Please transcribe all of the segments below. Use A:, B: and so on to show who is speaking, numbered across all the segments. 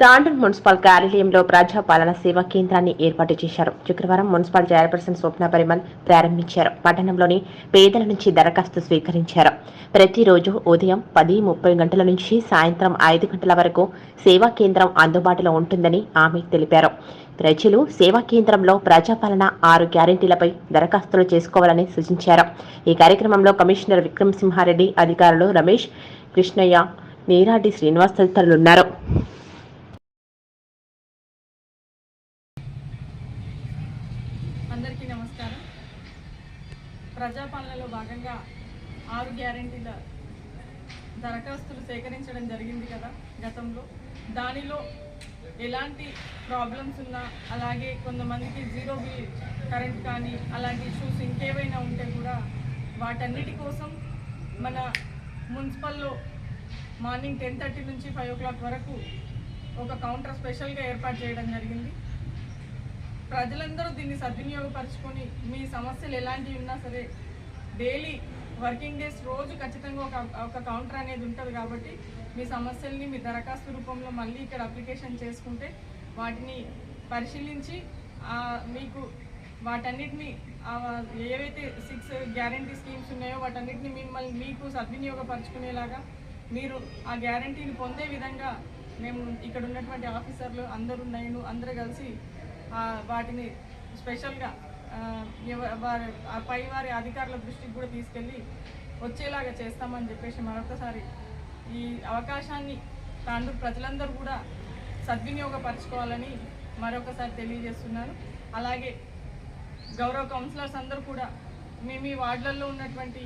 A: Tandur municipal కార్యాలయంలో ప్రజాపాలన సేవా కేంద్రాన్ని ఏర్పాటు చేశారు. శుక్రవారం మున్సిపల్ చైర్పర్సన్ స్వప్న పరిమల్ ప్రారంభించారు. పట్టణంలోని పేదల నుంచి దరఖాస్తు స్వీకరించారు. ప్రతిరోజు ఉదయం పది ముప్పై గంటల నుంచి సాయంత్రం ఐదు గంటల వరకు సేవా కేంద్రం అందుబాటులో ఉంటుందని ఆమె తెలిపారు. ప్రజలు సేవా కేంద్రంలో ప్రజాపాలన ఆరు గ్యారెంటీలపై దరఖాస్తులు చేసుకోవాలని సూచించారు. ఈ కార్యక్రమంలో కమిషనర్ విక్రమ్ సింహారెడ్డి అధికారులు రమేష్ కృష్ణయ్య నీరాటి శ్రీనివాస్ తదితరులున్నారు
B: అందరికీ నమస్కారం. ప్రజాపాలనలో భాగంగా ఆరు గ్యారెంటీల దరఖాస్తులు సేకరించడం జరిగింది కదా గతంలో. దానిలో ఎలాంటి ప్రాబ్లమ్స్ ఉన్నా అలాగే కొంతమందికి జీరో బిల్ కరెంట్ కానీ అలాంటి ఇష్యూస్ ఇంకేవైనా ఉంటే కూడా వాటన్నిటి కోసం మన మున్సిపల్లో మార్నింగ్ టెన్ థర్టీ నుంచి ఫైవ్ ఓ క్లాక్ వరకు ఒక కౌంటర్ స్పెషల్గా ఏర్పాటు చేయడం జరిగింది. ప్రజలందరూ దీన్ని సద్వినియోగపరచుకొని మీ సమస్యలు ఎలాంటివి ఉన్నా సరే డైలీ వర్కింగ్ డేస్ రోజు ఖచ్చితంగా ఒక ఒక కౌంటర్ అనేది ఉంటుంది కాబట్టి మీ సమస్యల్ని మీ దరఖాస్తు రూపంలో మళ్ళీ ఇక్కడ అప్లికేషన్ చేసుకుంటే వాటిని పరిశీలించి మీకు వాటన్నిటిని ఏవైతే సిక్స్ గ్యారంటీ స్కీమ్స్ ఉన్నాయో వాటన్నిటిని మిమ్మల్ని మీకు సద్వినియోగపరచుకునేలాగా మీరు ఆ గ్యారంటీని పొందే విధంగా మేము ఇక్కడ ఉన్నటువంటి ఆఫీసర్లు అందరూ నేను అందరూ కలిసి వాటిని స్పెషల్గా వారి పై వారి అధికారుల దృష్టికి కూడా తీసుకెళ్ళి వచ్చేలాగా చేస్తామని చెప్పేసి మరొకసారి ఈ అవకాశాన్ని తాండూరు ప్రజలందరూ కూడా సద్వినియోగపరచుకోవాలని మరొకసారి తెలియజేస్తున్నాను. అలాగే గౌరవ కౌన్సిలర్స్ అందరూ కూడా మీ మీ వార్డులలో ఉన్నటువంటి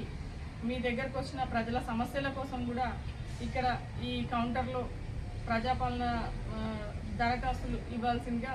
B: మీ దగ్గరకు వచ్చిన ప్రజల సమస్యల కోసం కూడా ఇక్కడ ఈ కౌంటర్లో ప్రజాపాలన దరఖాస్తులు ఇవ్వాల్సిందిగా